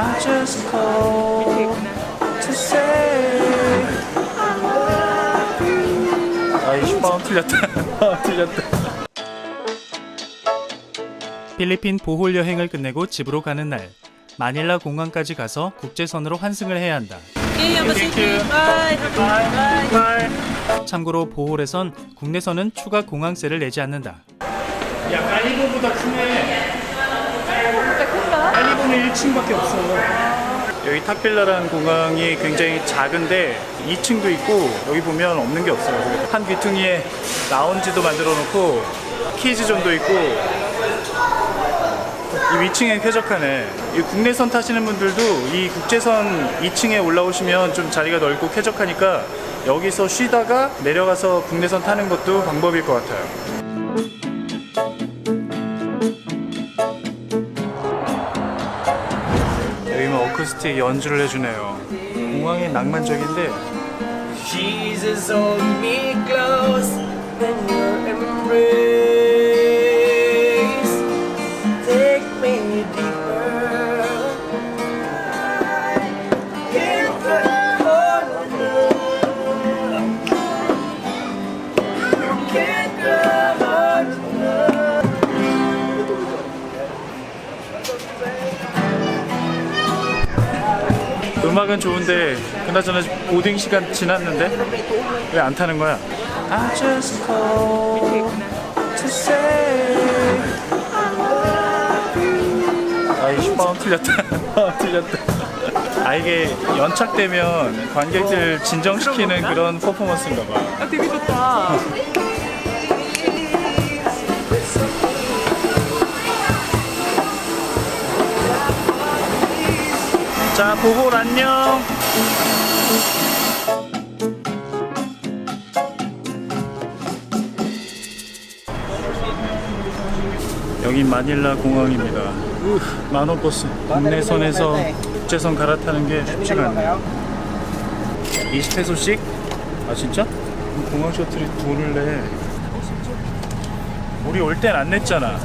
I just called to say 아 20번 틀렸다. 틀렸다. 필리핀 보홀 여행을 끝내고 집으로 가는 날 마닐라 공항까지 가서 국제선으로 환승을 해야 한다. 참고로 보홀에선 국내선은 추가 공항세를 내지 않는다. 야 깔리보보다 크네 깔리보는 1층밖에 없어 여기 타필라라는 공항이 굉장히 작은데 2층도 있고 여기 보면 없는 게 없어요 한 귀퉁이에 라운지도 만들어 놓고 키즈존도 있고 이 위층에 쾌적하네. 이 국내선 타시는 분들도 이 국제선 2층에 올라오시면 좀 자리가 넓고 쾌적하니까 여기서 쉬다가 내려가서 국내선 타는 것도 방법일 것 같아요. 어쿠스틱 연주를 해주네요. 공항이 낭만적인데 음악은 좋은데 그나저나 보딩 시간 지났는데 왜 안 타는 거야? I just called to say. 아 20번 틀렸다. 틀렸다. 아 이게 연착되면 관객들 진정시키는 그런 퍼포먼스인가 봐. 아, 되게 좋다. 자, 보홀 안녕. 여긴 마닐라 공항입니다. 만원 버스. 국내선에서 국제선 갈아타는 게 쉽지가 않네요. 20페소씩? 아 진짜? 공항 셔틀이 돈을 내. 우리 올 땐 안 냈잖아.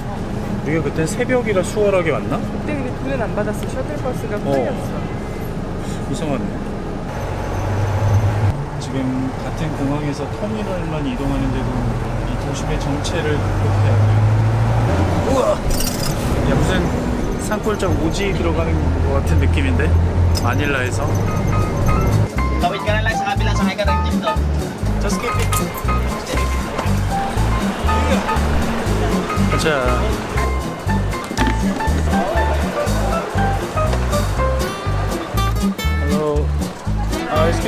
우리가 그땐 새벽이라 수월하게 왔나? 그때 근데 돈은 안 받았어. 셔틀버스가 풀렸어. 이상하네. 지금 같은 공항에서 터미널만 이동하는데도 이 도심의 정체를 극복해야 돼. 우와! 야, 무슨 산골짜 오지 들어가는 것 같은 느낌인데? 마닐라에서. Tawid ka na lang sa kabila, sakay ka ng jeep doon. Just keep it. 가자.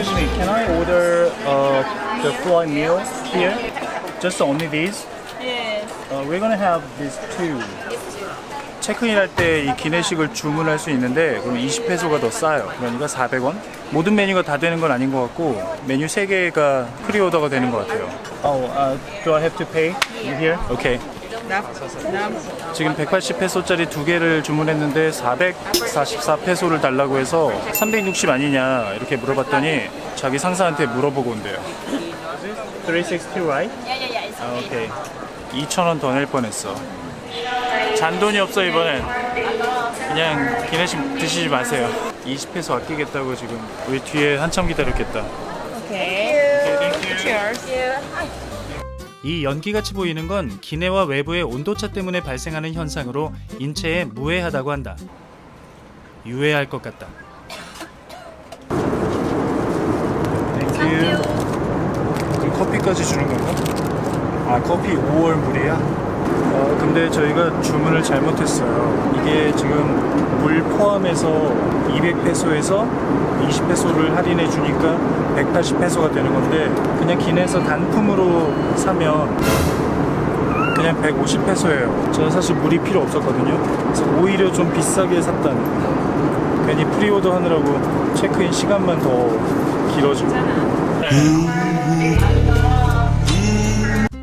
Excuse me, can I order uh, the fly meal here? Just only these? Yes. Uh, we're gonna have these two. 체크인 할 때 이 기내식을 주문할 수 있는데 그럼 20페소가 더 싸요. 그러니까 400원. 모든 메뉴가 다 되는 건 아닌 것 같고 메뉴 3개가 프리오더가 되는 것 같아요. Oh, uh, do I have to pay here? Okay. 지금 180페소짜리 두 개를 주문했는데 444페소를 달라고 해서 360 아니냐 이렇게 물어봤더니 자기 상사한테 물어보고 온대요. 360 right? 아, 오케이. 2,000원 더 낼 뻔했어. 잔돈이 없어 이번엔. 그냥 기내식 드시지 마세요. 20페소 아끼겠다고 지금 우리 뒤에 한참 기다렸겠다. 오케이. Cheers. 이 연기같이 보이는 건 기내와 외부의 온도차 때문에 발생하는 현상으로 인체에 무해하다고 한다. 유해할 것 같다. 땡큐. 그 커피까지 주는 건가? 아 커피 5월 물이야? 어, 근데 저희가 주문을 잘못했어요. 이게 지금 물 포함해서 200페소에서 20페소를 할인해 주니까 180페소가 되는 건데 그냥 기내에서 단품으로 사면 그냥 150페소예요. 저는 사실 물이 필요 없었거든요. 그래서 오히려 좀 비싸게 샀다는. 괜히 프리오더 하느라고 체크인 시간만 더 길어지고.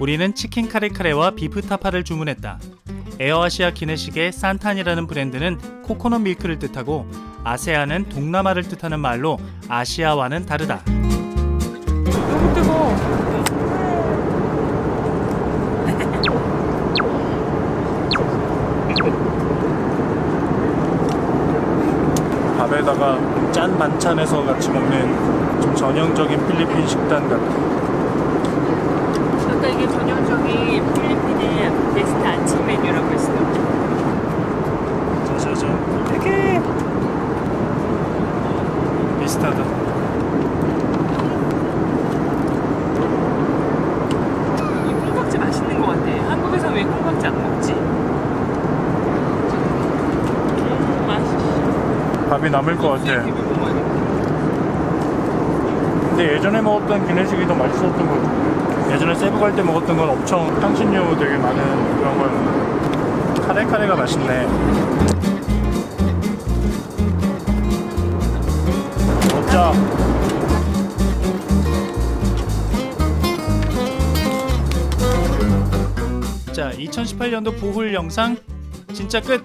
우리는 치킨 카레카레와 비프 타파를 주문했다. 에어아시아 기내식의 산탄이라는 브랜드는 코코넛 밀크를 뜻하고 아세아는 동남아를 뜻하는 말로 아시아와는 다르다. 너무 뜨거워. 밥에다가 짠 반찬에서 같이 먹는 좀 전형적인 필리핀 식단 같아. 이게 전형적인 필리핀의 베스트 아침 메뉴라고 했어요. 짜자잔. 되게 비슷하다. 이 콩깍지 맛있는 것 같아. 한국에서 왜 콩깍지 안 먹지? 음, 맛있어. 밥이 남을 것 같아. 근데 예전에 먹었던 기내식이 더 맛있었던 것 같은데. 예전에 세부 갈 때 먹었던 건 엄청 향신료 되게 많은 그런 거였는데. 카레카레가 맛있네. 먹자. 자, 2018년도 보훌 영상 진짜 끝!